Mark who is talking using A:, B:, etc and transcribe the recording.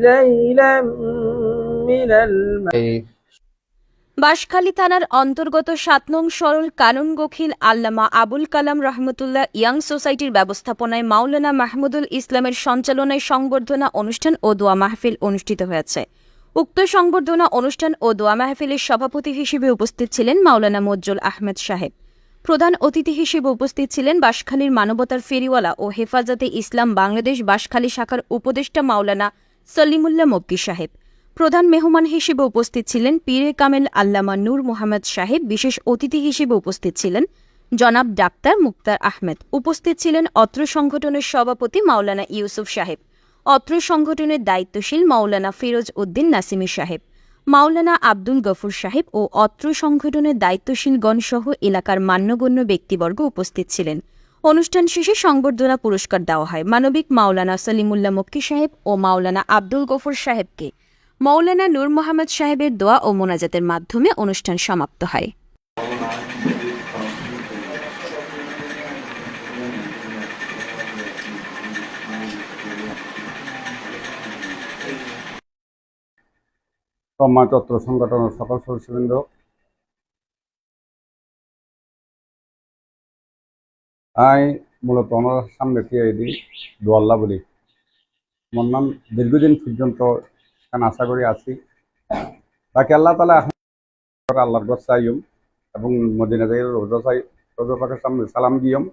A: ليلا من المغرب
B: বাঁশখালী থানার অন্তর্গত সাত নং সরল কানুন গখিল আল্লামা আবুল কালাম রহমতুল্লাহ ইয়াং সোসাইটির ব্যবস্থাপনায় মাওলানা মাহমুদুল ইসলামের সঞ্চালনায় সংবর্ধনা অনুষ্ঠান ও দোয়া মাহফিল অনুষ্ঠিত হয়েছে উক্ত সংবর্ধনা অনুষ্ঠান ও দোয়া মাহফিলের সভাপতি হিসেবে উপস্থিত ছিলেন মাওলানা মজ্জুল আহমেদ সাহেব প্রধান অতিথি হিসেবে উপস্থিত ছিলেন বাঁশখালীর মানবতার ফেরিওয়ালা ও হেফাজতে ইসলাম বাংলাদেশ বাঁশখালী শাখার উপদেষ্টা মাওলানা সলিমুল্লাহ মক্কি সাহেব। প্রধান মেহমান হিসেবে উপস্থিত ছিলেন পীরে কামেল আল্লামা নূর মোহাম্মদ সাহেব, বিশেষ অতিথি হিসেবে উপস্থিত ছিলেন জনাব ডাক্তার মুক্তার আহমেদ। উপস্থিত ছিলেন অত্র সংগঠনের সভাপতি মাওলানা ইউসুফ সাহেব। অত্র সংগঠনের দায়িত্বশীল মাওলানা ফিরোজ উদ্দিন নাসিমি সাহেব। মাওলানা আব্দুল গফুর সাহেব ও অত্র সংগঠনের দায়িত্বশীলগণ সহ এলাকার মান্যগণ্য ব্যক্তিবর্গ উপস্থিত ছিলেন। অনুষ্ঠান শেষে সংবর্ধনা পুরস্কার দেওয়া হয়। মানবিক মাওলানা সলিমুল্লাহ মক্কি সাহেব ও মাওলানা আব্দুল গফুর সাহেবকে। মৌলানা নূর মোহাম্মদ সাহেবের দোয়া ও মোনাজাতের মাধ্যমে অনুষ্ঠান সমাপ্ত হয়।
C: সম্মানিত সংগঠনের সকল সদস্যবৃন্দ আমি মূলত ওনার সামনে দিয়ে দিই দোয়াল্লা বলি। আমার নাম দীর্ঘদিন পর্যন্ত এখানে আশা করি আছি। বাকি আল্লাহ তালা আল্লাহর গছ চাইম এবং মদিনা থেকে রোজা চাই রোজা পাকের সামনে সালাম দিয়ম।